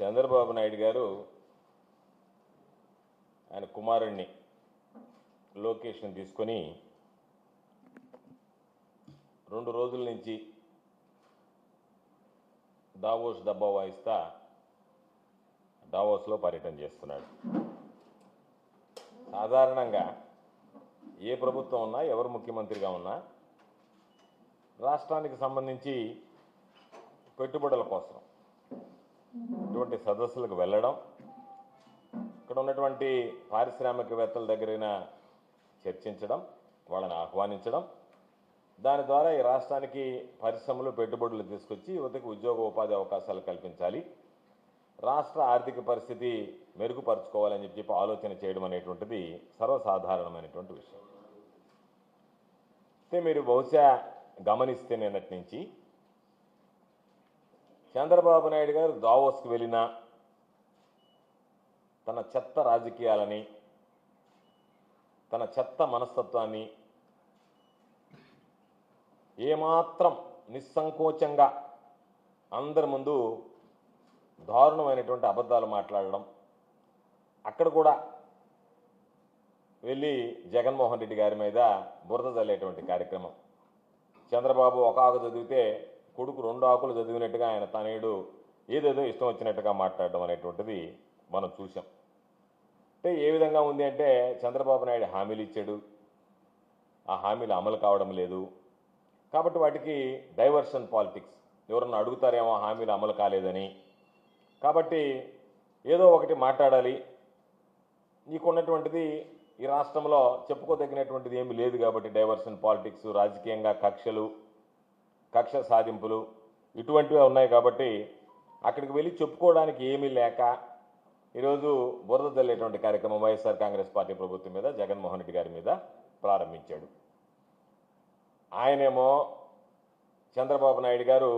చంద్రబాబు నాయుడు గారు ఆయన కుమారుణ్ణి లోకేష్ని తీసుకొని రెండు రోజుల నుంచి దావోస్ డబ్బా వాయిస్తా దావోస్లో పర్యటన చేస్తున్నాడు. సాధారణంగా ఏ ప్రభుత్వం ఉన్నా ఎవరు ముఖ్యమంత్రిగా ఉన్నా రాష్ట్రానికి సంబంధించి పెట్టుబడుల కోసం ఇటువంటి సదస్సులకు వెళ్ళడం ఇక్కడ ఉన్నటువంటి పారిశ్రామికవేత్తల దగ్గరైన చర్చించడం వాళ్ళని ఆహ్వానించడం దాని ద్వారా ఈ రాష్ట్రానికి పరిశ్రమలు పెట్టుబడులు తీసుకొచ్చి యువతకు ఉద్యోగ ఉపాధి అవకాశాలు కల్పించాలి. రాష్ట్ర ఆర్థిక పరిస్థితి మెరుగుపరుచుకోవాలని చెప్పి ఆలోచన చేయడం అనేటువంటిది సర్వసాధారణమైనటువంటి విషయం. అయితే మీరు బహుశా గమనిస్తే నిన్నటి నుంచి చంద్రబాబు నాయుడు గారు దావోస్కి వెళ్ళిన తన చెత్త రాజకీయాలని తన చెత్త మనస్తత్వాన్ని ఏమాత్రం నిస్సంకోచంగా అందరి ముందు దారుణమైనటువంటి అబద్ధాలు మాట్లాడడం అక్కడ కూడా వెళ్ళి జగన్మోహన్ రెడ్డి గారి మీద బురద చల్లేటువంటి కార్యక్రమం. చంద్రబాబు ఒక ఆకు చదివితే కొడుకు రెండు ఆకులు చదివినట్టుగా ఆయన తనయుడు ఏదేదో ఇష్టం వచ్చినట్టుగా మాట్లాడడం అనేటువంటిది మనం చూసాం అంటే ఏ విధంగా ఉంది అంటే చంద్రబాబు నాయుడు హామీలు ఇచ్చాడు. ఆ హామీలు అమలు కావడం లేదు. కాబట్టి వాటికి డైవర్షన్ పాలిటిక్స్. ఎవరన్నా అడుగుతారేమో హామీలు అమలు కాలేదని. కాబట్టి ఏదో ఒకటి మాట్లాడాలి. నీకున్నటువంటిది ఈ రాష్ట్రంలో చెప్పుకోదగినటువంటిది ఏమీ లేదు కాబట్టి డైవర్షన్ పాలిటిక్స్ రాజకీయంగా కక్షలు కక్ష సాధింపులు ఇటువంటివే ఉన్నాయి కాబట్టి అక్కడికి వెళ్ళి చెప్పుకోవడానికి ఏమీ లేక ఈరోజు బురద జల్లేటువంటి కార్యక్రమం వైఎస్ఆర్ కాంగ్రెస్ పార్టీ ప్రభుత్వం మీద జగన్మోహన్ రెడ్డి గారి మీద ప్రారంభించాడు. ఆయనేమో చంద్రబాబు నాయుడు గారు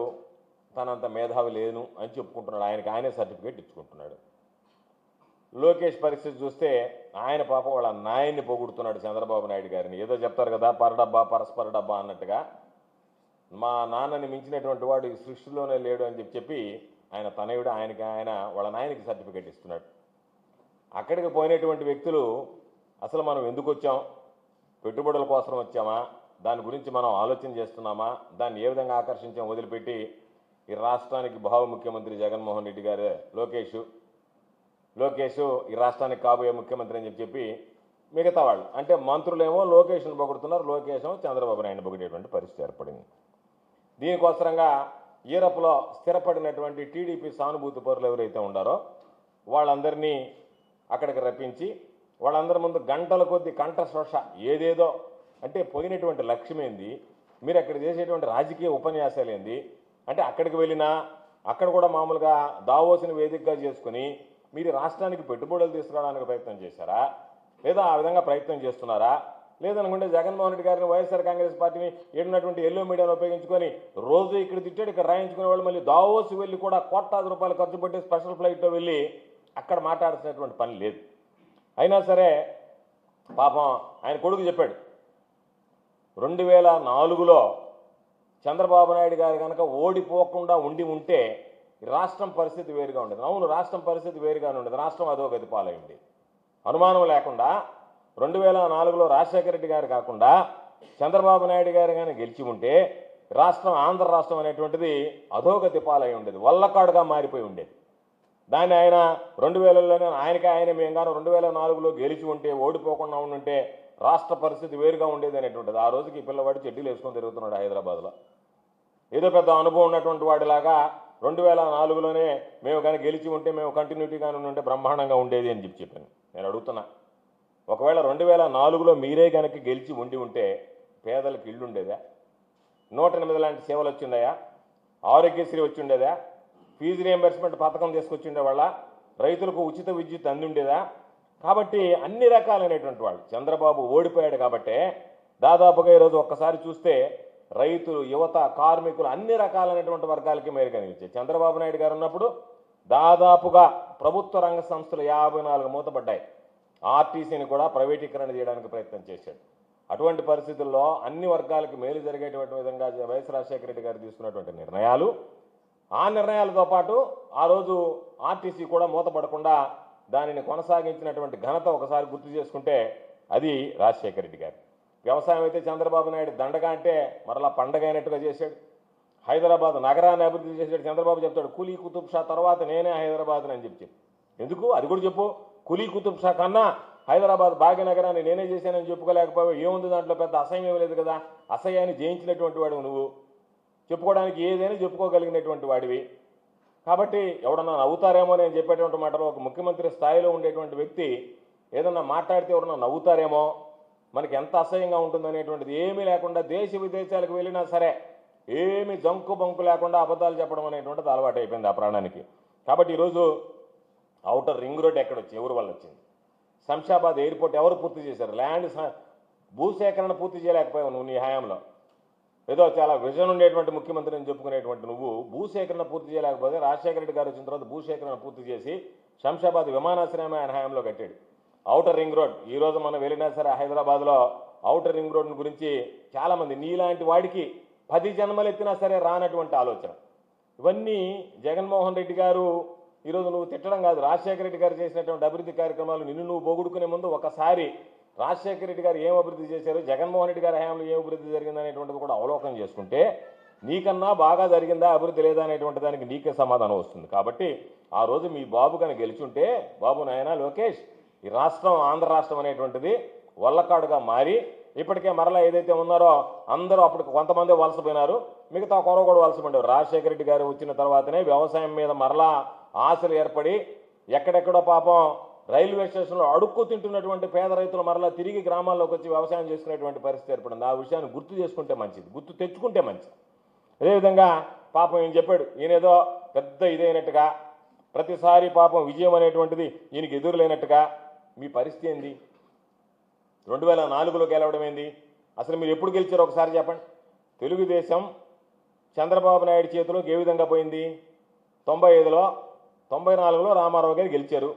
తనంత మేధావి లేను అని చెప్పుకుంటున్నాడు. ఆయనకి ఆయనే సర్టిఫికేట్ ఇచ్చుకుంటున్నాడు. లోకేష్ పరిస్థితి చూస్తే ఆయన పాపం వాళ్ళ నాయన్ని పొగుడుతున్నాడు చంద్రబాబు నాయుడు గారిని. ఏదో చెప్తారు కదా పరడబ్బా పరస్పర డబ్బా అన్నట్టుగా. మా నాన్నని మించినటువంటి వాడు ఈ సృష్టిలోనే లేడు అని చెప్పి చెప్పి ఆయన తనయుడు ఆయనకి ఆయన వాళ్ళ నాయనకి సర్టిఫికేట్ ఇస్తున్నాడు. అక్కడికి పోయినటువంటి వ్యక్తులు అసలు మనం ఎందుకు వచ్చాం? పెట్టుబడుల కోసం వచ్చామా? దాని గురించి మనం ఆలోచన చేస్తున్నామా? దాన్ని ఏ విధంగా ఆకర్షించాం? వదిలిపెట్టి ఈ రాష్ట్రానికి భావ ముఖ్యమంత్రి జగన్మోహన్ రెడ్డి గారు లోకేష్. లోకేష్ ఈ రాష్ట్రానికి కాబోయే ముఖ్యమంత్రి అని చెప్పి చెప్పి మిగతా వాళ్ళు. అంటే మంత్రులేమో లోకేష్ను పొగుడుతున్నారు లోకేష్ చంద్రబాబు నాయుడు పొగిడేటువంటి పరిస్థితి ఏర్పడింది. దీనికోసరంగా ఈరప్లో స్థిరపడినటువంటి టీడీపీ సానుభూతి పరులు ఎవరైతే ఉండారో వాళ్ళందరినీ అక్కడికి రప్పించి వాళ్ళందరి ముందు గంటల కొద్ది కంఠ ఏదేదో అంటే పోయినటువంటి లక్ష్యం ఏంది మీరు అక్కడ చేసేటువంటి రాజకీయ ఉపన్యాసాలు ఏంది అంటే అక్కడికి వెళ్ళినా అక్కడ కూడా మామూలుగా దావోసిని వేదికగా చేసుకుని మీరు రాష్ట్రానికి పెట్టుబడులు తీసుకురావడానికి ప్రయత్నం చేశారా? లేదా ఆ విధంగా ప్రయత్నం చేస్తున్నారా? లేదనుకుంటే జగన్మోహన్ రెడ్డి గారిని వైఎస్ఆర్ కాంగ్రెస్ పార్టీని ఏడున్నటువంటి ఎల్లో మీడియాను ఉపయోగించుకొని రోజు ఇక్కడ తిట్టాడు ఇక్కడ రాయించుకునే వాళ్ళు మళ్ళీ దావోసి వెళ్ళి కూడా కోట్లాది రూపాయలు ఖర్చు పెట్టి స్పెషల్ ఫ్లైట్లో వెళ్ళి అక్కడ మాట్లాడాల్సినటువంటి పని లేదు. అయినా సరే పాపం ఆయన కొడుకు చెప్పాడు రెండు వేల నాలుగులో చంద్రబాబు నాయుడు గారు కనుక ఓడిపోకుండా ఉండి ఉంటే ఈ రాష్ట్రం పరిస్థితి వేరుగా ఉండేది. అవును రాష్ట్రం పరిస్థితి వేరుగానే ఉండేది. రాష్ట్రం అదో గతి పాలై అనుమానం లేకుండా రెండు వేల నాలుగులో రాజశేఖర రెడ్డి గారు కాకుండా చంద్రబాబు నాయుడు గారు కానీ గెలిచి ఉంటే రాష్ట్రం ఆంధ్ర రాష్ట్రం అనేటువంటిది అధోగతి పాలై ఉండేది వల్లకాడుగా మారిపోయి ఉండేది. దాన్ని ఆయన రెండు వేలలోనే ఆయనకి ఆయన మేము కానీ రెండు వేల నాలుగులో గెలిచి ఉంటే ఓడిపోకుండా ఉండుంటే రాష్ట్ర పరిస్థితి వేరుగా ఉండేది అనేటువంటిది. ఆ రోజుకి ఈ పిల్లవాడు చెడ్డీలు వేసుకొని తిరుగుతున్నాడు హైదరాబాద్లో. ఏదో పెద్ద అనుభవం ఉన్నటువంటి వాడిలాగా రెండు వేల నాలుగులోనే మేము కానీ గెలిచి ఉంటే మేము కంటిన్యూటీగానే ఉంటే బ్రహ్మాండంగా ఉండేది అని చెప్పి చెప్పాను. నేను అడుగుతున్నా. ఒకవేళ రెండు వేల నాలుగులో మీరే కనుక గెలిచి ఉండి ఉంటే పేదలకు ఇల్లు ఉండేదా? నూట ఎనిమిది లాంటి సేవలు వచ్చిండయా? ఆరోగ్యశ్రీ వచ్చిండేదా? ఫీజు రియంబర్స్మెంట్ పథకం తీసుకొచ్చిండే వాళ్ళ రైతులకు ఉచిత విద్యుత్ అందుండేదా? కాబట్టి అన్ని రకాలైనటువంటి వాళ్ళు చంద్రబాబు ఓడిపోయాడు కాబట్టే దాదాపుగా ఈరోజు ఒక్కసారి చూస్తే రైతులు యువత కార్మికులు అన్ని రకాలైనటువంటి వర్గాలకి మేలు కనిపించాయి చంద్రబాబు నాయుడు గారు ఉన్నప్పుడు దాదాపుగా ప్రభుత్వ రంగ సంస్థలు యాభై నాలుగు మూతపడ్డాయి. ఆర్టీసీని కూడా ప్రైవేటీకరణ చేయడానికి ప్రయత్నం చేశాడు. అటువంటి పరిస్థితుల్లో అన్ని వర్గాలకు మేలు జరిగేటువంటి విధంగా వైఎస్ రాజశేఖర రెడ్డి గారు తీసుకున్నటువంటి నిర్ణయాలు ఆ నిర్ణయాలతో పాటు ఆ రోజు ఆర్టీసీ కూడా మూతపడకుండా దానిని కొనసాగించినటువంటి ఘనత ఒకసారి గుర్తు చేసుకుంటే అది రాజశేఖర రెడ్డి గారు. వ్యవసాయం అయితే చంద్రబాబు నాయుడు దండగా అంటే మరలా పండగ అయినట్టుగా చేశాడు. హైదరాబాద్ నగరాన్ని అభివృద్ధి చేశాడు చంద్రబాబు చెప్తాడు కూలీ కుతుబ్ షా తర్వాత నేనే హైదరాబాద్ అని చెప్పి. ఎందుకు? అది కూడా చెప్పు. కులీ కుతుబ్ షా కన్నా హైదరాబాద్ భాగ్యనగరాన్ని నేనే చేశానని చెప్పుకోలేకపోయావు. ఏముంది దాంట్లో పెద్ద అసహ్యం ఏమీ లేదు కదా? అసహ్యాన్ని జయించినటువంటి వాడు నువ్వు. చెప్పుకోవడానికి ఏదైనా చెప్పుకోగలిగినటువంటి వాడివి. కాబట్టి ఎవడన్నా నవ్వుతారేమో నేను చెప్పేటువంటి మాటలు ఒక ముఖ్యమంత్రి స్థాయిలో ఉండేటువంటి వ్యక్తి ఏదన్నా మాట్లాడితే ఎవరన్నా నవ్వుతారేమో? మనకి ఎంత అసహ్యంగా ఉంటుందనేటువంటిది ఏమీ లేకుండా దేశ విదేశాలకు వెళ్ళినా సరే ఏమి జంకు బంకు లేకుండా అబద్ధాలు చెప్పడం అనేటువంటిది అలవాటు అయిపోయింది ఆ ప్రాణానికి. కాబట్టి ఈరోజు అవుటర్ రింగ్ రోడ్ ఎక్కడొచ్చి ఎవరి వల్ల వచ్చింది శంషాబాద్ ఎయిర్పోర్ట్ ఎవరు పూర్తి చేశారు? ల్యాండ్ భూసేకరణ పూర్తి చేయలేకపోయావు నువ్వు నీ హయాంలో. ఏదో చాలా విజన్ ఉండేటువంటి ముఖ్యమంత్రి అని చెప్పుకునేటువంటి నువ్వు భూసేకరణ పూర్తి చేయలేకపోతే రాజశేఖర రెడ్డి గారు వచ్చిన తర్వాత భూసేకరణ పూర్తి చేసి శంషాబాద్ విమానాశ్రయం ఆయన హయాంలో కట్టాడు. ఔటర్ రింగ్ రోడ్ ఈ రోజు మనం వెళ్ళినా సరే హైదరాబాద్లో ఔటర్ రింగ్ రోడ్ గురించి చాలామంది నీలాంటి వాడికి పది జన్మలు ఎత్తినా సరే రానటువంటి ఆలోచన. ఇవన్నీ జగన్మోహన్ రెడ్డి గారు ఈరోజు నువ్వు తిట్టడం కాదు. రాజశేఖర రెడ్డి గారు చేసినటువంటి అభివృద్ధి కార్యక్రమాలు నిన్ను నువ్వు పోగొడుకునే ముందు ఒకసారి రాజశేఖర రెడ్డి గారు ఏం అభివృద్ధి చేశారు జగన్మోహన్ రెడ్డి గారి హయాంలో ఏం అభివృద్ధి జరిగిందనేటువంటిది కూడా అవలోకనం చేసుకుంటే నీకన్నా బాగా జరిగిందా అభివృద్ధి లేదా అనేటువంటి దానికి నీకే సమాధానం వస్తుంది. కాబట్టి ఆ రోజు మీ బాబు కనుక గెలిచుంటే బాబు నాయన లోకేష్ ఈ రాష్ట్రం ఆంధ్ర రాష్ట్రం అనేటువంటిది వల్లకాడుగా మారి ఇప్పటికే మరలా ఏదైతే ఉన్నారో అందరూ అప్పుడు కొంతమంది వలసపోయినారు మిగతా కొరవ కూడా వలసపోయినారు రాజశేఖర రెడ్డి గారు వచ్చిన తర్వాతనే వ్యవసాయం మీద మరలా ఆశలు ఏర్పడి ఎక్కడెక్కడో పాపం రైల్వే స్టేషన్లో అడుక్కు తింటున్నటువంటి పేద రైతులు మరలా తిరిగి గ్రామాల్లోకి వచ్చి వ్యవసాయం చేసుకునేటువంటి పరిస్థితి ఏర్పడింది. ఆ విషయాన్ని గుర్తు చేసుకుంటే మంచిది. గుర్తు తెచ్చుకుంటే మంచిది. అదేవిధంగా పాపం ఈయన చెప్పాడు ఈయనేదో పెద్ద ఇదైనట్టుగా ప్రతిసారి పాపం విజయం అనేటువంటిది ఈయనకి ఎదురులేనట్టుగా. మీ పరిస్థితి ఏంది? రెండు వేల నాలుగులో గెలవడం ఏంది? అసలు మీరు ఎప్పుడు గెలిచారో ఒకసారి చెప్పండి. తెలుగుదేశం చంద్రబాబు నాయుడు చేతిలోకి ఏ విధంగా పోయింది? తొంభై ఐదులో తొంభై నాలుగులో రామారావు గారు గెలిచారు.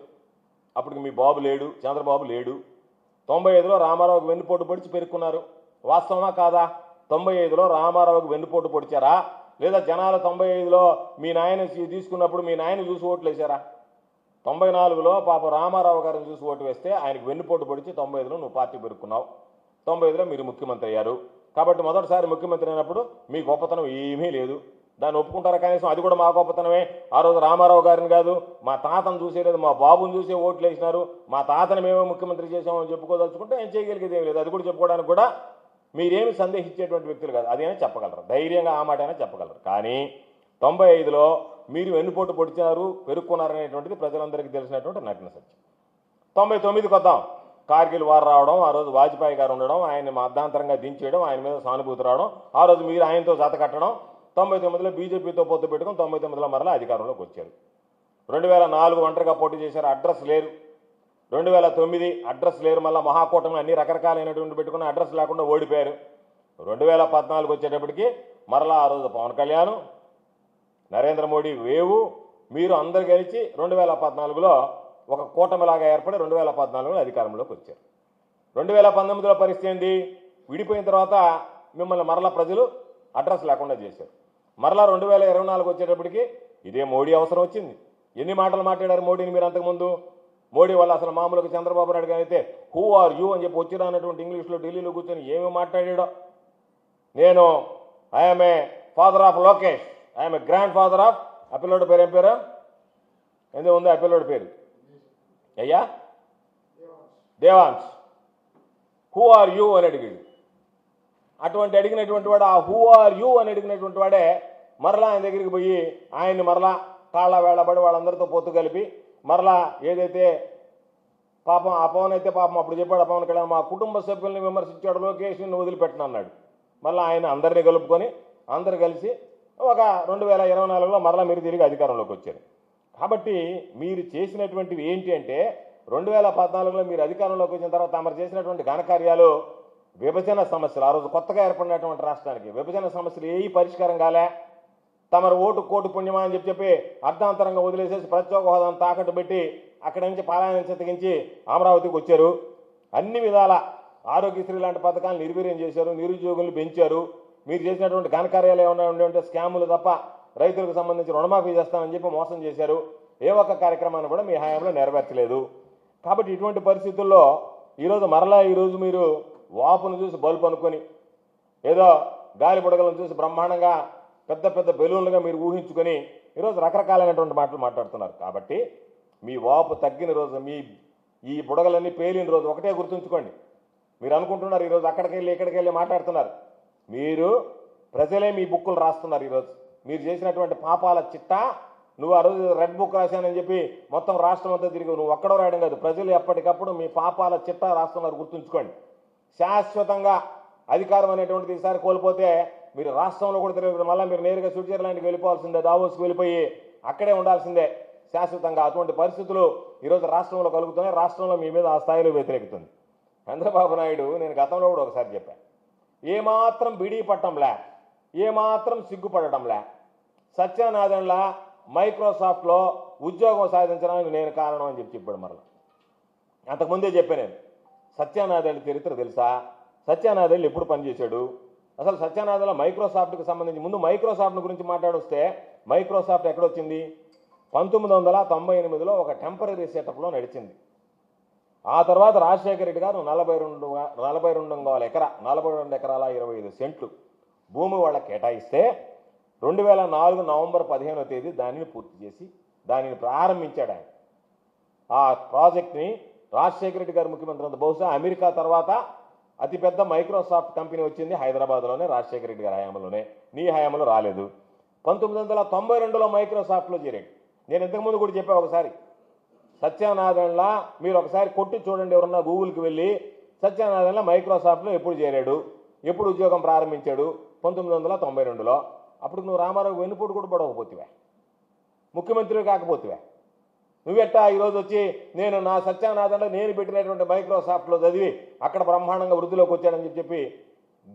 అప్పటికి మీ బాబు లేడు చంద్రబాబు లేడు. తొంభై ఐదులో రామారావుకి వెన్నుపోటు పొడిచి పేర్కొన్నారు. వాస్తవమా కాదా? తొంభై ఐదులో రామారావుకి వెన్నుపోటు పొడిచారా? లేదా జనాలు తొంభై ఐదులో మీ నాయన తీసుకున్నప్పుడు మీ నాయన చూసి ఓట్లు వేశారా? తొంభై నాలుగులో పాప రామారావు గారిని చూసి ఓటు వేస్తే ఆయనకు వెన్నుపోటు పొడిచి తొంభై ఐదులో నువ్వు పార్టీ పెరుక్కున్నావు. తొంభై ఐదులో మీరు ముఖ్యమంత్రి అయ్యారు. కాబట్టి మొదటిసారి ముఖ్యమంత్రి అయినప్పుడు మీ గొప్పతనం ఏమీ లేదు. దాన్ని ఒప్పుకుంటారా కనీసం? అది కూడా మా గొప్పతనమే. ఆ రోజు రామారావు గారిని కాదు మా తాతను చూసేలేదు మా బాబుని చూసే ఓట్లు వేసినారు. మా తాతను మేమే ముఖ్యమంత్రి చేసామని చెప్పుకోదలుచుకుంటే ఏం చేయగలిగేది ఏం లేదు. అది కూడా చెప్పుకోవడానికి కూడా మీరేమి సందేహించేటువంటి వ్యక్తులు కాదు. అదేనా చెప్పగలరు. ధైర్యంగా ఆ మాట అయినా చెప్పగలరు. కానీ తొంభై ఐదులో మీరు వెన్నుపోటు పొడిచినారు పెరుక్కున్నారనేటువంటిది ప్రజలందరికీ తెలిసినటువంటి నగ్న సత్యం. తొంభై తొమ్మిదికి వద్దాం. కార్గిల్ వారు రావడం ఆ రోజు వాజ్పేయి గారు ఉండడం ఆయన్ని మధ్యాంతరంగా దించేయడం ఆయన మీద సానుభూతి రావడం ఆ రోజు మీరు ఆయనతో జత కట్టడం తొంభై తొమ్మిదిలో బీజేపీతో పొత్తు పెట్టుకుని తొంభై తొమ్మిదిలో మరలా అధికారంలోకి వచ్చారు. రెండు వేల నాలుగు ఒంటరిగా పోటీ చేశారు అడ్రస్ లేరు. రెండు వేల తొమ్మిది అడ్రస్ లేరు మళ్ళీ మహాకూటమి అన్ని రకరకాలైనటువంటి పెట్టుకుని అడ్రస్ లేకుండా ఓడిపోయారు. రెండు వేల పద్నాలుగు వచ్చేటప్పటికి మరలా ఆ రోజు పవన్ కళ్యాణ్ నరేంద్ర మోడీ వేవు మీరు అందరు గెలిచి రెండు వేల పద్నాలుగులో ఒక కూటమిలాగా ఏర్పడి రెండు వేల పద్నాలుగులో అధికారంలోకి వచ్చారు. రెండు వేల పంతొమ్మిదిలో పరిస్థితి ఏంటి విడిపోయిన తర్వాత మిమ్మల్ని మరలా ప్రజలు అడ్రస్ లేకుండా చేశారు. మరలా రెండు వేల ఇరవై నాలుగు వచ్చేటప్పటికి ఇదే మోడీ అవసరం వచ్చింది. ఎన్ని మాటలు మాట్లాడారు మోడీని మీరు అంతకుముందు? మోడీ వల్ల అసలు మామూలుగా చంద్రబాబు నాయుడు గారు అయితే హూ ఆర్ యూ అని చెప్పి వచ్చి అన్నటువంటి ఇంగ్లీష్లో ఢిల్లీలో కూర్చొని ఏమి మాట్లాడాడో? నేను I'm a father of Lokesh. I'm a grandfather of ఆ పిల్లోడి పేరు ఏం పేరు? ఎందు ఉంది ఆ పిల్లోడి పేరు? అయ్యా? దేవాన్స్ హూ ఆర్ యూ అని అడిగాడు. అటువంటి అడిగినటువంటి వాడు ఆ హూ ఆర్ యూ అని అడిగినటువంటి వాడే మరలా ఆయన దగ్గరికి పోయి ఆయన్ని మరలా కాళ్ళ వేళబడి వాళ్ళందరితో పొత్తు కలిపి మరలా ఏదైతే పాపం ఆ పవన్ అయితే పాపం అప్పుడు చెప్పాడు ఆ పవన్ కళ్యాణ్ మా కుటుంబ సభ్యుల్ని విమర్శించాడు లోకేష్ని నువ్వు వదిలిపెట్టను అన్నాడు మళ్ళీ ఆయన అందరినీ కలుపుకొని అందరు కలిసి ఒక రెండు వేల ఇరవై నాలుగులో మరలా మీరు తిరిగి అధికారంలోకి వచ్చారు. కాబట్టి మీరు చేసినటువంటివి ఏంటి అంటే రెండు వేల పద్నాలుగులో మీరు అధికారంలోకి వచ్చిన తర్వాత తమరు చేసినటువంటి ఘనకార్యాలు విభజన సమస్యలు ఆ రోజు కొత్తగా ఏర్పడినటువంటి రాష్ట్రానికి విభజన సమస్యలు ఏ పరిష్కారం కాలే? తమరు ఓటు కోటు పుణ్యమా అని చెప్పి చెప్పి అర్ధాంతరంగా వదిలేసేసి ప్రత్యేక హోదాను తాకట్టు పెట్టి అక్కడి నుంచి పారాయణ చెత్తగించి అమరావతికి వచ్చారు. అన్ని విధాల ఆరోగ్యశ్రీ లాంటి పథకాలను నిర్వీర్యం చేశారు నిరుద్యోగులు పెంచారు. మీరు చేసినటువంటి ఘనకార్యాలు ఏమైనా ఉండే ఉంటే స్కాములు తప్ప రైతులకు సంబంధించి రుణమాఫీ చేస్తామని చెప్పి మోసం చేశారు. ఏ ఒక్క కార్యక్రమాన్ని కూడా మీ హయాంలో నెరవేర్చలేదు. కాబట్టి ఇటువంటి పరిస్థితుల్లో ఈరోజు మరలా ఈరోజు మీరు వాపును చూసి బల్బు అనుకొని ఏదో గాలి బుడగలను చూసి బ్రహ్మాండంగా పెద్ద పెద్ద బెలూన్లుగా మీరు ఊహించుకొని ఈరోజు రకరకాలైనటువంటి మాటలు మాట్లాడుతున్నారు. కాబట్టి మీ వాపు తగ్గిన రోజు మీ ఈ బుడగలన్నీ పేలిన రోజు ఒకటే గుర్తుంచుకోండి. మీరు అనుకుంటున్నారు ఈరోజు అక్కడికి వెళ్ళి ఇక్కడికి వెళ్ళి మాట్లాడుతున్నారు. మీరు ప్రజలే మీ బుక్కులు రాస్తున్నారు ఈరోజు మీరు చేసినటువంటి పాపాల చిట్టా నువ్వు ఆ రోజు రెడ్ బుక్ రాశానని చెప్పి మొత్తం రాష్ట్రం అంతా తిరిగి నువ్వు ఒక్కడో రాయడం కాదు. ప్రజలు ఎప్పటికప్పుడు మీ పాపాల చిట్టా రాస్తున్నారు గుర్తుంచుకోండి. శాశ్వతంగా అధికారం అనేటువంటిది ఈసారి కోల్పోతే మీరు రాష్ట్రంలో కూడా తిరగదు మళ్ళీ మీరు నేరుగా స్విట్జర్లాండ్కి వెళ్ళిపోవాల్సిందే దావోస్కి వెళ్ళిపోయి అక్కడే ఉండాల్సిందే శాశ్వతంగా. అటువంటి పరిస్థితులు ఈరోజు రాష్ట్రంలో కలుగుతున్నాయి. రాష్ట్రంలో మీ మీద ఆ స్థాయిలో వ్యతిరేకుతుంది. చంద్రబాబు నాయుడు నేను గతంలో కూడా ఒకసారి చెప్పాను ఏమాత్రం బిడీ పట్టంలా ఏమాత్రం సిగ్గుపడటంలే సత్యనారాయణలా మైక్రోసాఫ్ట్లో ఉద్యోగం సాధించడానికి నేను కారణం అని చెప్పి చెప్పాడు మరలా. అంతకుముందే చెప్పాను నేను. సత్యానాథల్లి చరిత్ర తెలుసా? సత్యానాథల్లి ఎప్పుడు పనిచేశాడు? అసలు సత్యానాథల మైక్రోసాఫ్ట్కి సంబంధించి ముందు మైక్రోసాఫ్ట్ గురించి మాట్లాడొస్తే మైక్రోసాఫ్ట్ ఎక్కడొచ్చింది? పంతొమ్మిది వందల తొంభై ఎనిమిదిలో ఒక టెంపరీ సెటప్లో నడిచింది. ఆ తర్వాత రాజశేఖర రెడ్డి గారు నలభై రెండు నలభై రెండు వందల ఎకరా నలభై రెండు ఎకరాల ఇరవై ఐదు సెంట్లు భూమి వాళ్ళకి కేటాయిస్తే రెండు వేల నాలుగు నవంబర్ పదిహేనో తేదీ దానిని పూర్తి చేసి దానిని ప్రారంభించాడు ఆయన. ఆ ప్రాజెక్ట్ని రాజశేఖర రెడ్డి గారు ముఖ్యమంత్రి అంత బహుశా అమెరికా తర్వాత అతిపెద్ద మైక్రోసాఫ్ట్ కంపెనీ వచ్చింది హైదరాబాద్లోనే రాజశేఖర రెడ్డి గారి హయాంలోనే. నీ హయాంలో రాలేదు. పంతొమ్మిది వందల తొంభై రెండులో మైక్రోసాఫ్ట్లో చేరాడు. నేను ఇంతకుముందు కూడా చెప్పా ఒకసారి. సత్యనారాయణలా మీరు ఒకసారి కొట్టి చూడండి ఎవరన్నా గూగుల్కి వెళ్ళి సత్యనారాయణ మైక్రోసాఫ్ట్లో ఎప్పుడు చేరాడు ఎప్పుడు ఉద్యోగం ప్రారంభించాడు పంతొమ్మిది వందల తొంభై రెండులో. అప్పుడు నువ్వు రామారావు వెన్నుపోటు కూడా పడవకపోతివే ముఖ్యమంత్రి కాకపోతివే. నువ్వెట్టా ఈరోజు వచ్చి నేను నా సత్యానాథంలో నేను పెట్టినటువంటి మైక్రోసాఫ్ట్లో చదివి అక్కడ బ్రహ్మాండంగా వృద్ధిలోకి వచ్చాడని చెప్పి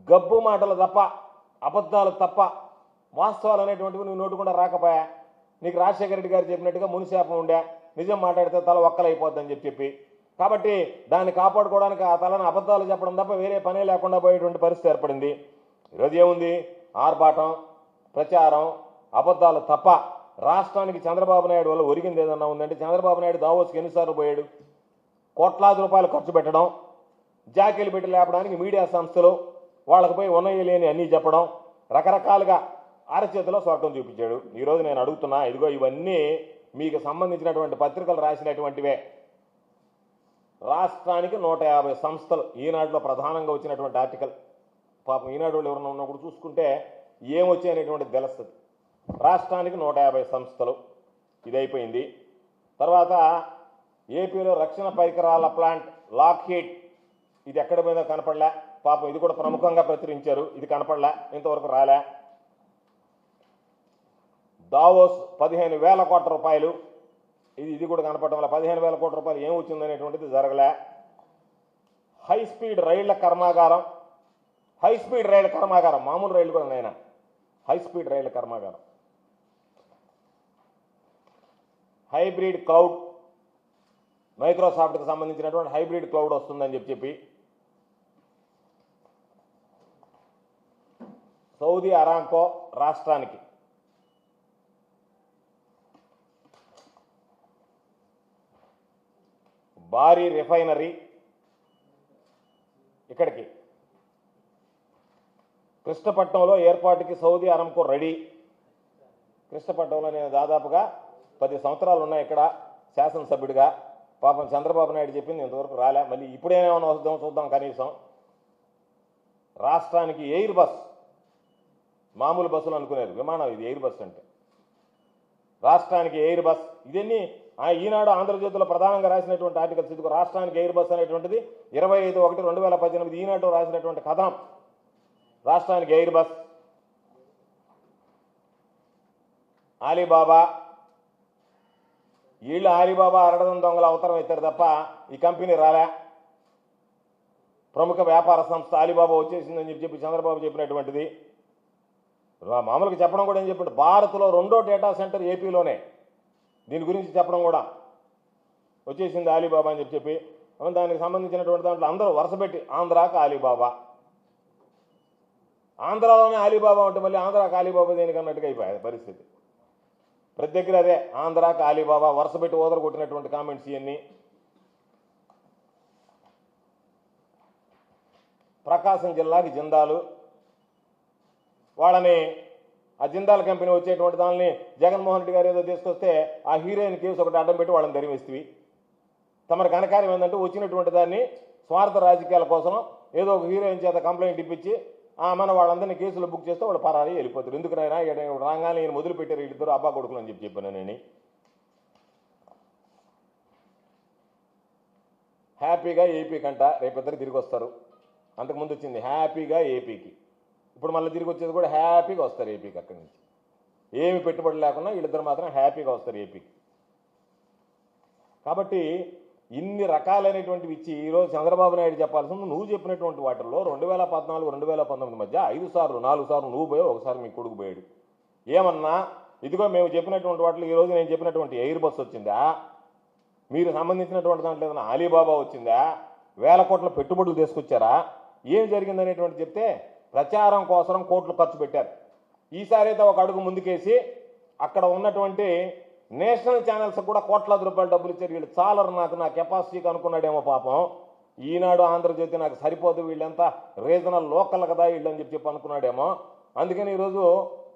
గబ్బు మాటలు తప్ప అబద్ధాలు తప్ప వాస్తవాలు అనేటువంటివి నువ్వు నోటుకుండా రాకపోయా? నీకు రాజశేఖర రెడ్డి గారు చెప్పినట్టుగా మునిశాపం ఉండే? నిజం మాట్లాడితే తల ఒక్కలైపోద్దని చెప్పి చెప్పి. కాబట్టి దాన్ని కాపాడుకోవడానికి ఆ తలను అబద్ధాలు చెప్పడం తప్ప వేరే పనే లేకుండా పోయేటువంటి పరిస్థితి ఏర్పడింది. ఈరోజు ఏముంది? ఆర్భాటం ప్రచారం అబద్ధాలు తప్ప రాష్ట్రానికి చంద్రబాబు నాయుడు వల్ల ఒరిగింది ఏదన్నా ఉందంటే చంద్రబాబు నాయుడు దావోస్కి ఎన్నిసార్లు పోయాడు? కోట్లాది రూపాయలు ఖర్చు పెట్టడం జాకీలు పెట్టి లేపడానికి మీడియా సంస్థలు వాళ్ళకి పోయి ఉన్నాయి లేని అన్నీ చెప్పడం రకరకాలుగా అరచేతిలో స్వర్గం చూపించాడు. ఈరోజు నేను అడుగుతున్నా ఇదిగో ఇవన్నీ మీకు సంబంధించినటువంటి పత్రికలు రాసినటువంటివే. రాష్ట్రానికి నూట యాభై సంస్థలు ఈనాడులో ప్రధానంగా వచ్చినటువంటి ఆర్టికల్. పాపం ఈనాడు వాళ్ళు ఎవరన్నా ఉన్నప్పుడు చూసుకుంటే ఏమొచ్చాయనేటువంటి తెలుస్తుంది. రాష్ట్రానికి నూట యాభై సంస్థలు. ఇది అయిపోయింది తర్వాత ఏపీలో రక్షణ పరికరాల ప్లాంట్ లాక్ హీట్ ఇది ఎక్కడ మీద కనపడలే. పాపం ఇది కూడా ప్రముఖంగా ప్రచురించారు. ఇది కనపడలే. ఇంతవరకు రాలే. దావోస్ పదిహేను వేల కోట్ల రూపాయలు. ఇది ఇది కూడా కనపడటం వల్ల పదిహేను వేల కోట్ల రూపాయలు ఏం జరగలే. హై స్పీడ్ రైళ్ళ కర్మాగారం. హై స్పీడ్ రైళ్ళ కర్మాగారం. మామూలు రైళ్ళు కూడా నాయన హై స్పీడ్ రైళ్ళ కర్మాగారం. హైబ్రిడ్ క్లౌడ్ మైక్రోసాఫ్ట్కి సంబంధించినటువంటి హైబ్రిడ్ క్లౌడ్ వస్తుందని చెప్పి చెప్పి. సౌదీ అరాంకో రాష్ట్రానికి. భారీ రిఫైనరీ ఇక్కడికి. కృష్ణపట్నంలో ఏర్పాటుకి సౌదీ అరంకో రెడీ. కృష్ణపట్నంలో నేను దాదాపుగా పది సంవత్సరాలు ఉన్నాయి ఇక్కడ శాసనసభ్యుడిగా. పాపం చంద్రబాబు నాయుడు చెప్పింది ఇంతవరకు రాలే. మళ్ళీ ఇప్పుడేమేమైనా వద్దాం చూద్దాం కనీసం. రాష్ట్రానికి ఎయిర్ బస్ మామూలు బస్సులు అనుకునేది. విమానం ఇది ఎయిర్ బస్ అంటే. రాష్ట్రానికి ఎయిర్ బస్ ఇదన్నీ ఆ ఈనాడు ఆంధ్రజ్యోతిలో ప్రధానంగా రాసినటువంటి ఆర్టికల్స్. ఇది రాష్ట్రానికి ఎయిర్ బస్ అనేటువంటిది ఇరవై ఐదు ఒకటి రెండు వేల పద్దెనిమిది ఈనాడు రాసినటువంటి కథనం. రాష్ట్రానికి ఎయిర్ బస్. అలీబాబా వీళ్ళు ఆలీబాబా అరడదం దొంగల అవతరం ఎత్తారు తప్ప ఈ కంపెనీ రాలే. ప్రముఖ వ్యాపార సంస్థ ఆలీబాబా వచ్చేసిందని చెప్పి చెప్పి చంద్రబాబు చెప్పినటువంటిది. మామూలుగా చెప్పడం కూడా ఏం చెప్పాడు? భారత్లో రెండో డేటా సెంటర్ ఏపీలోనే. దీని గురించి చెప్పడం కూడా. వచ్చేసింది ఆలీబాబా అని చెప్పి చెప్పి. దానికి సంబంధించినటువంటి దాంట్లో అందరూ వరుసపెట్టి ఆంధ్రాకు ఆంధ్రాకి ఆలీబాబా. ఆంధ్రాలోనే అలీబాబా ఉంటే మళ్ళీ ఆంధ్రాకు అలీబాబా దేనికి అన్నట్టుగా అయిపోయాయి పరిస్థితి. ప్రతి దగ్గర అదే ఆంధ్రాకి అలీబాబా వరుస పెట్టి ఓదర కొట్టినటువంటి కామెంట్స్ ఇవన్నీ. ప్రకాశం జిల్లాకి జిందాలు. వాళ్ళని ఆ జిందాల్ కంపెనీ వచ్చేటువంటి దాన్ని జగన్మోహన్ రెడ్డి గారు ఏదో తీసుకొస్తే ఆ హీరోయిన్ కేసు ఒకటి అడ్డం పెట్టి వాళ్ళని ధరిమిస్తుంది తమరి కనకార్యం ఏంటంటే వచ్చినటువంటి దాన్ని స్వార్థ రాజకీయాల కోసం ఏదో ఒక హీరోయిన్ చేత కంప్లైంట్ ఇప్పించి మన వాళ్ళందరినీ కేసులు బుక్ చేస్తే వాళ్ళు పరారీ వెళ్ళిపోతారు. ఎందుకు రాగానే నేను మొదలుపెట్టారు వీళ్ళిద్దరు ఇద్దరు అబ్బా కొడుకులు అని చెప్పి చెప్పాను నేను. హ్యాపీగా ఏపీకి అంట రేపిద్దరు తిరిగి వస్తారు. అంతకుముందు వచ్చింది హ్యాపీగా ఏపీకి. ఇప్పుడు మళ్ళీ తిరిగి వచ్చేది కూడా హ్యాపీగా వస్తారు ఏపీకి అక్కడి నుంచి. ఏమి పెట్టుబడి లేకుండా వీళ్ళిద్దరు మాత్రం హ్యాపీగా వస్తారు ఏపీకి. కాబట్టి ఇన్ని రకాలైనటువంటివి ఇచ్చి ఈరోజు చంద్రబాబు నాయుడు చెప్పాల్సింది నువ్వు చెప్పినటువంటి వాటిల్లో రెండు వేల పద్నాలుగు రెండు వేల పంతొమ్మిది మధ్య ఐదు సార్లు నాలుగు సార్లు నువ్వు పోయావు ఒకసారి మీ కొడుకు పోయాడు. ఏమన్నా? ఇదిగో మేము చెప్పినటువంటి వాటిలో ఈరోజు నేను చెప్పినటువంటి ఎయిర్ బస్ వచ్చిందా? మీరు సంబంధించినటువంటి దాంట్లో ఏదైనా అలీబాబా వచ్చిందా? వేల కోట్ల పెట్టుబడులు తీసుకొచ్చారా? ఏం జరిగిందనేటువంటి చెప్తే ప్రచారం కోసం కోట్లు ఖర్చు పెట్టారు. ఈసారి అయితే ఒక అడుగు ముందుకేసి అక్కడ ఉన్నటువంటి నేషనల్ ఛానల్స్ కూడా కోట్లాది రూపాయలు డబ్బులు ఇచ్చారు. వీళ్ళు చాలరు నాకు నా కెపాసిటీకి అనుకున్నాడేమో పాపం. ఈనాడు ఆంధ్రజ్యోతి నాకు సరిపోదు వీళ్ళంతా రీజనల్ లోకల్ కదా వీళ్ళు అని చెప్పి చెప్పి అనుకున్నాడేమో. అందుకని ఈరోజు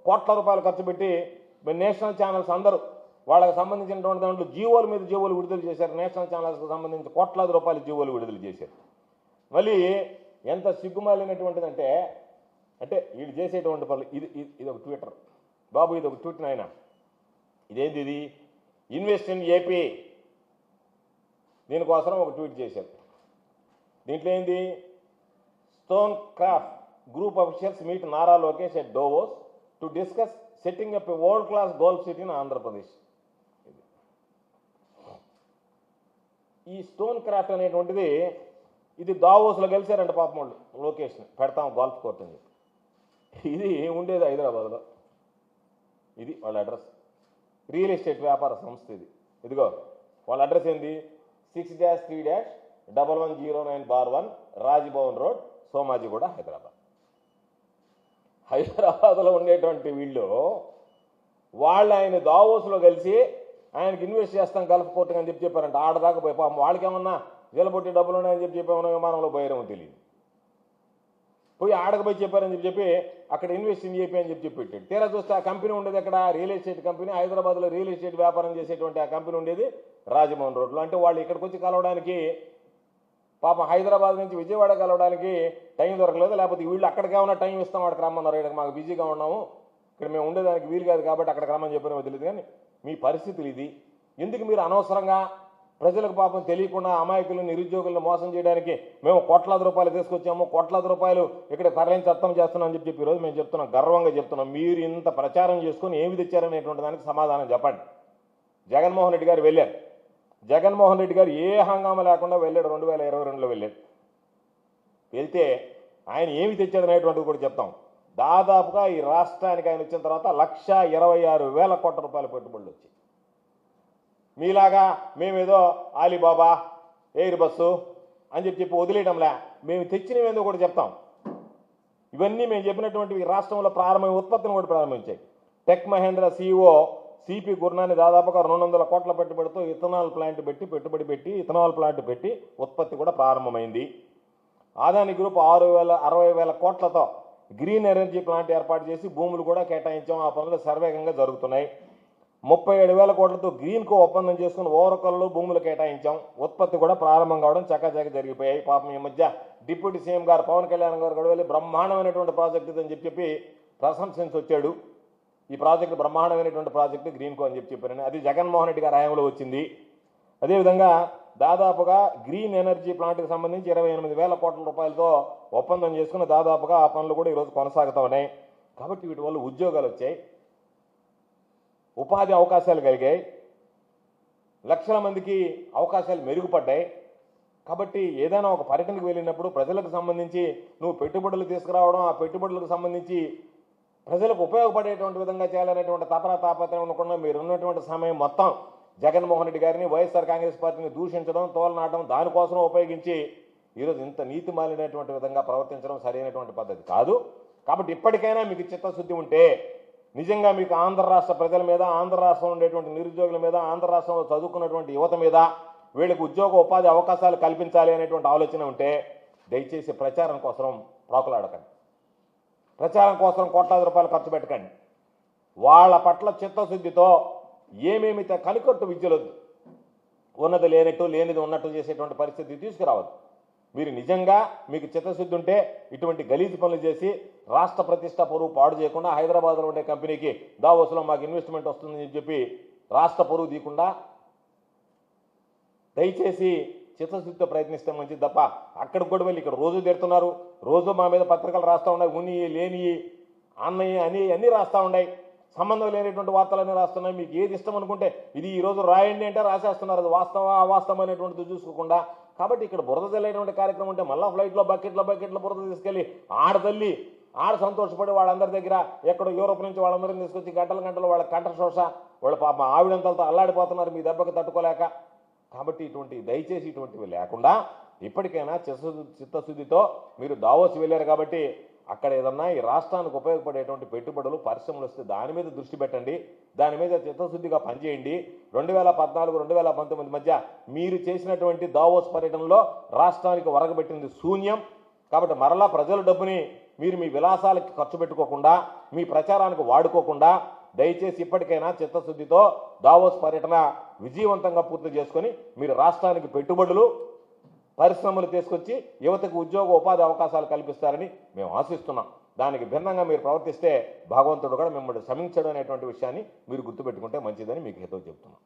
కోట్ల రూపాయలు ఖర్చు పెట్టి నేషనల్ ఛానల్స్ అందరూ వాళ్ళకి సంబంధించినటువంటి దాంట్లో జీవోల మీద జీవోలు విడుదల చేశారు. నేషనల్ ఛానల్స్కి సంబంధించి కోట్లాది రూపాయలు జీవోలు విడుదల చేశారు. మళ్ళీ ఎంత సిగ్గుమాలినటువంటిదంటే అంటే వీళ్ళు చేసేటువంటి పనులు ఇది ఇది ఇది ఒక ట్విట్టర్. బాబు ఇది ఒక ట్విట్ నాయన. ఇదేంది ఇది ఇన్వెస్ట్ ఇన్ ఏపీ దీనికోసం ఒక ట్వీట్ చేశారు. దీంట్లో ఏంది? Stone Craft group officials meet Nara Lokesh at Davos to discuss setting up a world class golf city in Andhra Pradesh ఈ స్టోన్ క్రాఫ్ట్ అనేటువంటిది ఇది దావోస్లో కలిశారంట పాపం వాళ్ళు లొకేషన్. పెడతాం గోల్ఫ్ కోర్ట్ అని చెప్పి. ఇది ఉండేది హైదరాబాద్లో. ఇది వాళ్ళ అడ్రస్. రియల్ ఎస్టేట్ వ్యాపార సంస్థ ఇది. ఇదిగో వాళ్ళ అడ్రస్ ఏంది? Six dash three dash double one zero nine bar one Raj Bhavan road Somajiguda Hyderabad. హైదరాబాద్లో ఉండేటువంటి వీళ్ళు వాళ్ళు ఆయన దావోస్లో కలిసి ఆయనకి ఇన్వెస్ట్ చేస్తాం గల్ఫ్ కోర్టు అని చెప్పి చెప్పారంట. ఆడదాకా పోయి పాపం వాళ్ళకేమన్నా నిలబొట్టి డబ్బులు ఉన్నాయని చెప్పి చెప్పేమన్నా విమానంలో పోయారేమో తెలియదు పోయి ఆడకపోయి చెప్పారని చెప్పి చెప్పి అక్కడ ఇన్వెస్ట్ ఇన్ చెప్పి అని చెప్పి చెప్పి తీరా చూస్తే ఆ కంపెనీ ఉండేది అక్కడ రియల్ ఎస్టేట్ కంపెనీ హైదరాబాద్లో రియల్ ఎస్టేట్ వ్యాపారం చేసేటువంటి ఆ కంపెనీ ఉండేది రాజమోహన్ రోడ్లో అంటే వాళ్ళు ఇక్కడికి వచ్చి కలవడానికి పాపం హైదరాబాద్ నుంచి విజయవాడ కలవడానికి టైం దొరకలేదు. లేకపోతే వీళ్ళు అక్కడికి ఏమైనా టైం ఇస్తాం అక్కడ రమ్మన్నారు. ఇక్కడ మాకు బిజీగా ఉన్నాము. ఇక్కడ మేము ఉండేదానికి వీలు కాదు కాబట్టి అక్కడికి రమ్మని చెప్పారేమో తెలియదు కానీ మీ పరిస్థితులు ఇది. ఎందుకు మీరు అనవసరంగా ప్రజలకు పాపం తెలియకుండా అమాయకులు నిరుద్యోగులను మోసం చేయడానికి మేము కోట్లాది రూపాయలు తీసుకొచ్చాము. కోట్లాది రూపాయలు ఇక్కడ తరలించి అర్థం చేస్తున్నాం అని చెప్పి చెప్పి ఈరోజు మేము చెప్తున్నాం. గర్వంగా చెప్తున్నాం. మీరు ఇంత ప్రచారం చేసుకొని ఏమి తెచ్చారనేటువంటి దానికి సమాధానం చెప్పండి. జగన్మోహన్ రెడ్డి గారు వెళ్ళారు. జగన్మోహన్ రెడ్డి గారు ఏ హంగామా లేకుండా వెళ్ళాడు రెండు వేల ఇరవై రెండులో వెళ్ళాడు. వెళ్తే ఆయన ఏమి తెచ్చాడనేటువంటిది కూడా చెప్తాం. దాదాపుగా ఈ రాష్ట్రానికి ఆయన వచ్చిన తర్వాత లక్ష ఇరవై ఆరు వేల కోట్ల రూపాయల పెట్టుబడులు వచ్చాయి. మీలాగా మేమేదో ఆలీబాబా ఎయిర్ బస్సు అని చెప్పి చెప్పి వదిలేయడంలే మేము తెచ్చినవేందో కూడా చెప్తాం. ఇవన్నీ మేము చెప్పినటువంటి రాష్ట్రంలో ప్రారంభమైన ఉత్పత్తిని కూడా ప్రారంభించాయి. టెక్ మహేంద్ర సీఈఓ సిపి గుర్నాని దాదాపుగా రెండు వందల కోట్ల పెట్టుబడితో ఇథనాల్ ప్లాంట్ పెట్టి పెట్టుబడి పెట్టి ఇథనాల్ ప్లాంట్ పెట్టి ఉత్పత్తి కూడా ప్రారంభమైంది. ఆదాని గ్రూప్ ఆరు వేల అరవై వేల కోట్లతో గ్రీన్ ఎనర్జీ ప్లాంట్ ఏర్పాటు చేసి భూములు కూడా కేటాయించాం. ఆ పనులు సర్వేగంగా జరుగుతున్నాయి. ముప్పై ఏడు వేల కోట్లతో గ్రీన్కో ఒప్పందం చేసుకుని ఓరకల్లో భూములు కేటాయించాం. ఉత్పత్తి కూడా ప్రారంభం కావడం చక్కచక్క జరిగిపోయాయి. పాపం ఈ మధ్య డిప్యూటీ సీఎం గారు పవన్ కళ్యాణ్ గారు కూడా వెళ్ళి బ్రహ్మాండమైనటువంటి ప్రాజెక్ట్ ఇది అని చెప్పి చెప్పి ప్రశంసించి వచ్చాడు. ఈ ప్రాజెక్టు బ్రహ్మాండమైనటువంటి ప్రాజెక్టు గ్రీన్కో అని చెప్పి చెప్పారని. అది జగన్మోహన్ రెడ్డి గారి హయాంలో వచ్చింది. అదేవిధంగా దాదాపుగా గ్రీన్ ఎనర్జీ ప్లాంట్కి సంబంధించి ఇరవై ఎనిమిది వేల కోట్ల రూపాయలతో ఒప్పందం చేసుకుని దాదాపుగా ఆ పనులు కూడా ఈరోజు కొనసాగుతూ ఉన్నాయి. కాబట్టి వీటి వల్ల ఉద్యోగాలు వచ్చాయి. ఉపాధి అవకాశాలు కలిగాయి. లక్షల మందికి అవకాశాలు మెరుగుపడ్డాయి. కాబట్టి ఏదైనా ఒక పర్యటనకు వెళ్ళినప్పుడు ప్రజలకు సంబంధించి నువ్వు పెట్టుబడులు తీసుకురావడం ఆ పెట్టుబడులకు సంబంధించి ప్రజలకు ఉపయోగపడేటువంటి విధంగా చేయాలనేటువంటి తపన తాపత్రయం ఉండకుండా మీరు ఉన్నటువంటి సమయం మొత్తం జగన్మోహన్ రెడ్డి గారిని వైఎస్ఆర్ కాంగ్రెస్ పార్టీని దూషించడం తోలనాటం దానికోసం ఉపయోగించి ఈరోజు ఇంత నీతి మాలినటువంటి విధంగా ప్రవర్తించడం సరైనటువంటి పద్ధతి కాదు. కాబట్టి ఇప్పటికైనా మీకు చిత్తశుద్ధి ఉంటే నిజంగా మీకు ఆంధ్ర రాష్ట్ర ప్రజల మీద ఆంధ్ర రాష్ట్రంలో ఉండేటువంటి నిరుద్యోగుల మీద ఆంధ్ర రాష్ట్రంలో చదువుకున్నటువంటి యువత మీద వీళ్ళకి ఉద్యోగ ఉపాధి అవకాశాలు కల్పించాలి అనేటువంటి ఆలోచన ఉంటే దయచేసి ప్రచారం కోసం ప్రాకులాడకండి. ప్రచారం కోసం కోట్లాది రూపాయలు ఖర్చు పెట్టకండి. వాళ్ళ పట్ల చిత్తశుద్ధితో ఏమేమి కనికొట్టు విద్యలొద్దు ఉన్నది లేనట్టు లేనిది ఉన్నట్టు చేసేటువంటి పరిస్థితి తీసుకురావద్దు. మీరు నిజంగా మీకు చిత్తశుద్ధి ఉంటే ఇటువంటి గలీజు పనులు చేసి రాష్ట్ర ప్రతిష్ట పొరుగు పాడు చేయకుండా హైదరాబాద్లో ఉండే కంపెనీకి దావోసులో మాకు ఇన్వెస్ట్మెంట్ వస్తుందని చెప్పి రాష్ట్ర పొరుగు తీయకుండా దయచేసి చిత్తశుద్ధితో ప్రయత్నిస్తే మంచిది తప్ప అక్కడికి కూడా వెళ్ళి ఇక్కడ రోజు తిడుతున్నారు. రోజు మా మీద పత్రికలు రాస్తూ ఉన్నాయి. ఉని లేని అన్నయ్య అని అన్నీ రాస్తూ ఉన్నాయి. సంబంధం లేనటువంటి వార్తలన్నీ రాస్తున్నాయి. మీకు ఏది ఇష్టం అనుకుంటే ఇది ఈ రోజు రాయండి అంటే రాసేస్తున్నారు. అది వాస్తవ అవాస్తవం అనేటువంటిది చూసుకోకుండా కాబట్టి ఇక్కడ బురద చల్లేటువంటి కార్యక్రమం ఉంటే మళ్ళీ ఫ్లైట్లో బకెట్లో బకెట్లో బురద తీసుకెళ్ళి ఆడతల్లి ఆడ సంతోషపడి వాళ్ళందరి దగ్గర ఎక్కడ యూరోప్ నుంచి వాళ్ళందరిని తీసుకొచ్చి గంటల గంటలు వాళ్ళ కంట శోష వాళ్ళ పాప ఆవిడంతలతో అల్లాడిపోతున్నారు మీ దెబ్బకి తట్టుకోలేక. కాబట్టి ఇటువంటి దయచేసి ఇటువంటివి లేకుండా ఇప్పటికైనా చిత్త చిత్తశుద్ధితో మీరు దావోస్ వెళ్ళారు కాబట్టి అక్కడ ఏదన్నా ఈ రాష్ట్రానికి ఉపయోగపడేటువంటి పెట్టుబడులు పరిశ్రమలు వస్తే దాని మీద దృష్టి పెట్టండి. దాని మీద చిత్తశుద్ధిగా పనిచేయండి. రెండు వేల పద్నాలుగు రెండు వేల పంతొమ్మిది మధ్య మీరు చేసినటువంటి దావోస్ పర్యటనలో రాష్ట్రానికి వరగబెట్టింది శూన్యం. కాబట్టి మరలా ప్రజల డబ్బుని మీరు మీ విలాసాలకి ఖర్చు పెట్టుకోకుండా మీ ప్రచారానికి వాడుకోకుండా దయచేసి ఇప్పటికైనా చిత్తశుద్ధితో దావోస్ పర్యటన విజయవంతంగా పూర్తి చేసుకొని మీరు రాష్ట్రానికి పెట్టుబడులు పరిశ్రమలు తీసుకొచ్చి యువతకు ఉద్యోగ ఉపాధి అవకాశాలు కల్పిస్తారని మేము ఆశిస్తున్నాం. దానికి భిన్నంగా మీరు ప్రవర్తిస్తే భగవంతుడు కూడా మిమ్మల్ని క్షమించడం అనేటువంటి విషయాన్ని మీరు గుర్తుపెట్టుకుంటే మంచిదని మీకు హితవు చెప్తున్నాం.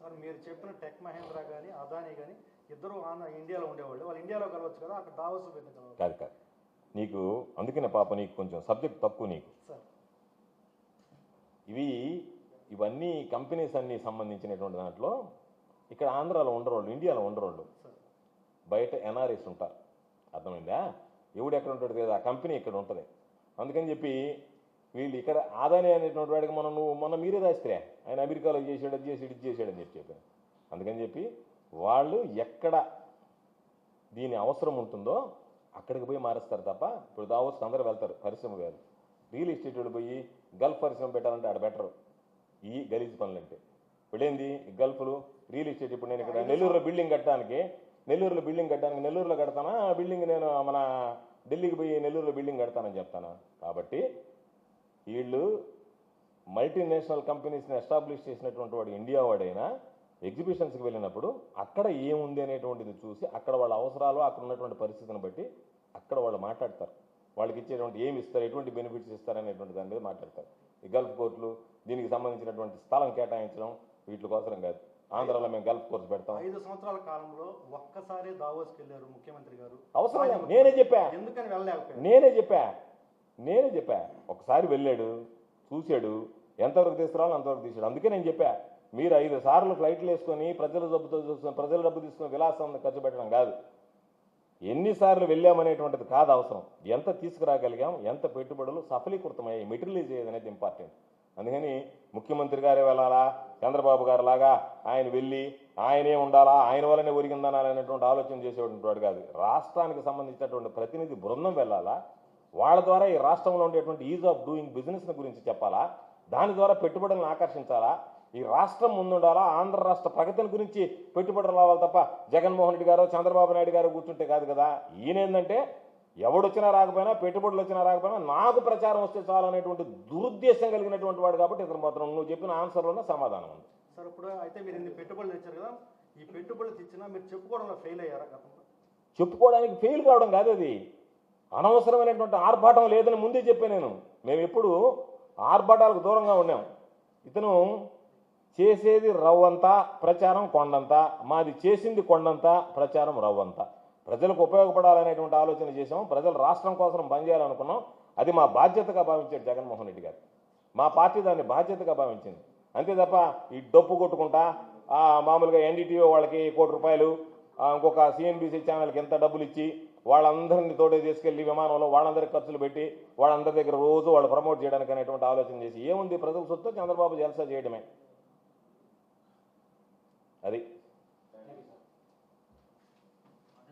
సార్ మీరు చెప్పిన టెక్ మహేంద్ర కానీ అదానీ కానీ ఇద్దరు ఇండియాలో ఉండేవాళ్ళు. వాళ్ళు ఇండియాలో కలవచ్చు కదా అక్కడ దావోస్ కాదు కాదు. నీకు అందుకనే పాప నీకు కొంచెం సబ్జెక్ట్ తక్కువ నీకు. సార్. ఇవి ఇవన్నీ కంపెనీస్ అన్ని సంబంధించినటువంటి దాంట్లో ఇక్కడ ఆంధ్రాలో ఉండరోళ్ళు ఇండియాలో ఉండరోళ్ళు బయట ఎన్ఆర్ఎస్ ఉంటారు. అర్థమైందా? ఎవడు ఎక్కడ ఉంటాడు తెలియదు. ఆ కంపెనీ ఇక్కడ ఉంటుంది. అందుకని చెప్పి వీళ్ళు ఇక్కడ ఆదాని అనేటువంటి వాడికి మనం నువ్వు మొన్న మీరే రాస్తే ఆయన అమెరికాలో చేసాడు అది చేసాడు ఇది చేసాడు అని చెప్పి చెప్పాను అందుకని చెప్పి వాళ్ళు ఎక్కడ దీని అవసరం ఉంటుందో అక్కడికి పోయి మారుస్తారు తప్ప ఇప్పుడు దావోస్కి అందరూ వెళ్తారు పరిశ్రమ కాదు రియల్ ఎస్టేట్ వాళ్ళు పోయి గల్ఫ్ పరిశ్రమ పెట్టాలంటే ఆడ బెటరు. ఈ గలీజ్ పనులు అంటే ఇప్పుడేంది గల్ఫ్లు రియల్ ఎస్టేట్ ఇప్పుడు నేను ఇక్కడ నెల్లూరులో బిల్డింగ్ కట్టడానికి నెల్లూరులో బిల్డింగ్ కట్టడానికి నెల్లూరులో కడతానా? ఆ బిల్డింగ్ నేను మన ఢిల్లీకి పోయి నెల్లూరులో బిల్డింగ్ కడతానని చెప్తాను. కాబట్టి వీళ్ళు మల్టీనేషనల్ కంపెనీస్ని ఎస్టాబ్లిష్ చేసినటువంటి వాడు ఇండియా వాడైనా ఎగ్జిబిషన్స్కి వెళ్ళినప్పుడు అక్కడ ఏముంది అనేటువంటిది చూసి అక్కడ వాళ్ళ అవసరాలు అక్కడ ఉన్నటువంటి పరిస్థితిని బట్టి అక్కడ వాళ్ళు మాట్లాడతారు. వాళ్ళకి ఇచ్చేటువంటి ఏమి ఇస్తారు ఎటువంటి బెనిఫిట్స్ ఇస్తారు అనేటువంటి దాని మీద మాట్లాడతారు. ఈ గల్ఫ్ కోర్టులు దీనికి సంబంధించినటువంటి స్థలం కేటాయించడం వీటి కోసరం కాదు. ఆంధ్రాలో మేము గల్ఫ్ కోర్స్ పెడతాం. ఐదు సంవత్సరాల కాలంలో ఒక్కసారి దావోస్కి వెళ్ళారు ముఖ్యమంత్రి గారు. అవసరం. నేనే చెప్పా. ఎందుకని వెళ్ళలేకపోయారు? నేనే చెప్పా. నేనే చెప్పా. ఒకసారి వెళ్ళాడు చూశాడు ఎంతవరకు తీసుకురావాలో అంతవరకు తీసాడు అందుకే నేను చెప్పా. మీరు ఐదు సార్లు ఫ్లైట్లు వేసుకొని ప్రజల డబ్బుతో చూసుకొని ప్రజల డబ్బు తీసుకొని విలాసం ఖర్చు పెట్టడం కాదు. ఎన్నిసార్లు వెళ్ళామనేటువంటిది కాదు అవసరం. ఎంత తీసుకురాగలిగాం ఎంత పెట్టుబడులు సఫలీకృతమయ్యాయి మెటీరియలైజ్ అయ్యేది అనేది ఇంపార్టెంట్ అందుకని ముఖ్యమంత్రి గారే వెళ్ళాలా? చంద్రబాబు గారు లాగా ఆయన వెళ్ళి ఆయనే ఉండాలా? ఆయన వల్లనే ఒరిగిందనాలనేటువంటి ఆలోచన చేసేటువంటి వాడు కాదు. రాష్ట్రానికి సంబంధించినటువంటి ప్రతినిధి బృందం వెళ్ళాలా? వాళ్ళ ద్వారా ఈ రాష్ట్రంలో ఉండేటువంటి ఈజ్ ఆఫ్ డూయింగ్ బిజినెస్ గురించి చెప్పాలా? దాని ద్వారా పెట్టుబడులను ఆకర్షించాలా? ఈ రాష్ట్రం ముందుండాలా? ఆంధ్ర రాష్ట్ర ప్రగతిని గురించి పెట్టుబడులు రావాలి తప్ప జగన్మోహన్ రెడ్డి గారు చంద్రబాబు నాయుడు గారు కూర్చుంటే కాదు కదా. ఈయన ఏంటంటే ఎవడొచ్చినా రాకపోయినా పెట్టుబడులు వచ్చినా రాకపోయినా నాకు ప్రచారం వస్తే చాలు అనేటువంటి దురుద్దేశం కలిగినటువంటి వాడు కాబట్టి ఇతను మాత్రం నువ్వు చెప్పిన ఆన్సర్లోనే సమాధానం ఉంది. సార్ ఇప్పుడు అయితే మీరు ఇన్ని పెట్టుబడులు తెచ్చారు కదా ఈ పెట్టుబడులు తెచ్చినా మీరు చెప్పుకోవడంలో ఫెయిల్ అయ్యారా గతంలో చెప్పుకోవడానికి ఫెయిల్ కావడం కాదు అది. అనవసరమైనటువంటి ఆర్భాటం లేదని ముందే చెప్పాను నేను. మేము ఎప్పుడు ఆర్భాటాలకు దూరంగా ఉన్నాం. ఇతను చేసేది రవ్వంతా ప్రచారం కొండంత. మాది చేసింది కొండంత ప్రచారం రవ్వంత. ప్రజలకు ఉపయోగపడాలనేటువంటి ఆలోచన చేసాం ప్రజలు రాష్ట్రం కోసం పనిచేయాలనుకున్నాం అది మా బాధ్యతగా భావించాడు జగన్మోహన్ రెడ్డి గారు. మా పార్టీ దాన్ని బాధ్యతగా భావించింది. అంతే తప్ప ఈ డప్పు కొట్టుకుంటా మామూలుగా ఎన్డీటీవీ వాళ్ళకి కోటి రూపాయలు ఇంకొక సిఎన్బిసి ఛానల్కి ఎంత డబ్బులు ఇచ్చి వాళ్ళందరినీ తోడే తీసుకెళ్ళి విమానంలో వాళ్ళందరికి ఖర్చులు పెట్టి వాళ్ళందరి దగ్గర రోజు వాళ్ళు ప్రమోట్ చేయడానికి అనేటువంటి ఆలోచన చేసి ఏముంది ప్రజల సొత్తు చంద్రబాబు జలసా చేయడమే. అది.